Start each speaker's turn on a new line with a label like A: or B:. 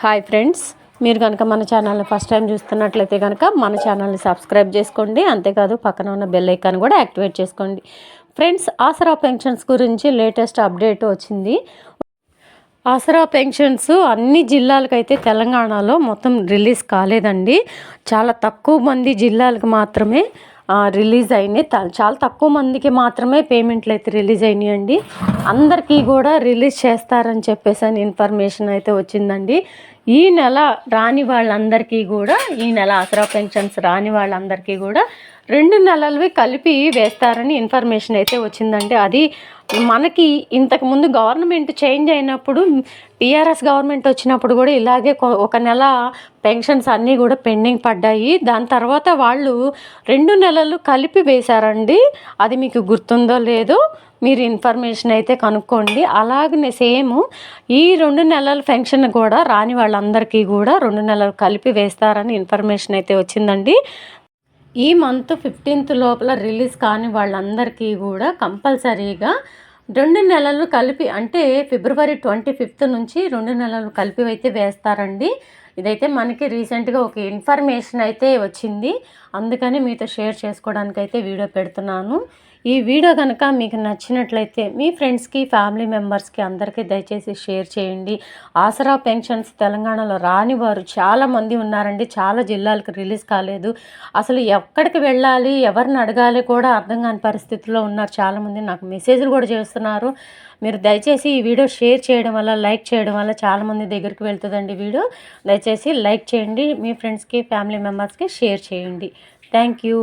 A: Hi friends మీరు కనుక మన ఛానల్ని ఫస్ట్ టైం చూస్తున్నట్లయితే కనుక మన ఛానల్ని సబ్స్క్రైబ్ చేసుకోండి. అంతేకాదు పక్కన ఉన్న బెల్ ఐకాన్ కూడా యాక్టివేట్ చేసుకోండి. ఫ్రెండ్స్ ఆసరా పెన్షన్స్ గురించి లేటెస్ట్ అప్డేట్ వచ్చింది. ఆసరా పెన్షన్స్ అన్ని జిల్లాలకైతే తెలంగాణలో మొత్తం రిలీజ్ కాలేదండి. చాలా తక్కువ మంది జిల్లాలకు మాత్రమే రిలీజ్ అయినాయి. చాలా తక్కువ మందికి మాత్రమే పేమెంట్లు అయితే రిలీజ్ అయినాయండి. అందరికీ కూడా రిలీజ్ చేస్తారని చెప్పేసి అని ఇన్ఫర్మేషన్ అయితే వచ్చిందండి. ఈ నెల రాని వాళ్ళందరికీ కూడా ఈ నెల ఆసరా పెన్షన్స్ రాని వాళ్ళందరికీ కూడా రెండు నెలలవి కలిపి వేస్తారని ఇన్ఫర్మేషన్ అయితే వచ్చిందండి. అది మనకి ఇంతకుముందు గవర్నమెంట్ చేంజ్ అయినప్పుడు టీఆర్ఎస్ గవర్నమెంట్ వచ్చినప్పుడు కూడా ఇలాగే ఒక నెల పెన్షన్స్ అన్నీ కూడా పెండింగ్ పడ్డాయి. దాని తర్వాత వాళ్ళు రెండు నెలలు కలిపి వేశారండి. అది మీకు గుర్తుందో లేదో మీరు ఇన్ఫర్మేషన్ అయితే కనుక్కోండి. అలాగనే సేమ్ ఈ రెండు నెలల పెన్షన్ కూడా రాని వాళ్ళందరికీ కూడా రెండు నెలలు కలిపి వేస్తారని ఇన్ఫర్మేషన్ అయితే వచ్చిందండి. ఈ మంత్ ఫిఫ్టీన్త్ లోపల రిలీజ్ కాని వాళ్ళందరికీ కూడా కంపల్సరీగా రెండు నెలలు కలిపి అంటే ఫిబ్రవరి ట్వంటీ ఫిఫ్త్ నుంచి రెండు నెలలు కలిపి అయితే వేస్తారండి. ఇదైతే మనకి రీసెంట్గా ఒక ఇన్ఫర్మేషన్ అయితే వచ్చింది. అందుకని మీతో షేర్ చేసుకోవడానికి అయితే వీడియో పెడుతున్నాను. ఈ వీడియో కనుక మీకు నచ్చినట్లయితే మీ ఫ్రెండ్స్కి ఫ్యామిలీ మెంబర్స్కి అందరికీ దయచేసి షేర్ చేయండి. ఆసరా పెన్షన్స్ తెలంగాణలో రాని వారు చాలామంది ఉన్నారండి. చాలా జిల్లాలకు రిలీజ్ కాలేదు. అసలు ఎక్కడికి వెళ్ళాలి ఎవరిని అడగాలి కూడా అర్థం కాని పరిస్థితిలో ఉన్నారు చాలామంది. నాకు మెసేజ్లు కూడా చేస్తున్నారు. మీరు దయచేసి ఈ వీడియో షేర్ చేయడం వల్ల లైక్ చేయడం వల్ల చాలామంది దగ్గరికి వెళ్తుందండి వీడియో. దయచేసి లైక్ చేయండి మీ ఫ్రెండ్స్కి ఫ్యామిలీ మెంబర్స్కి షేర్ చేయండి. Thank you.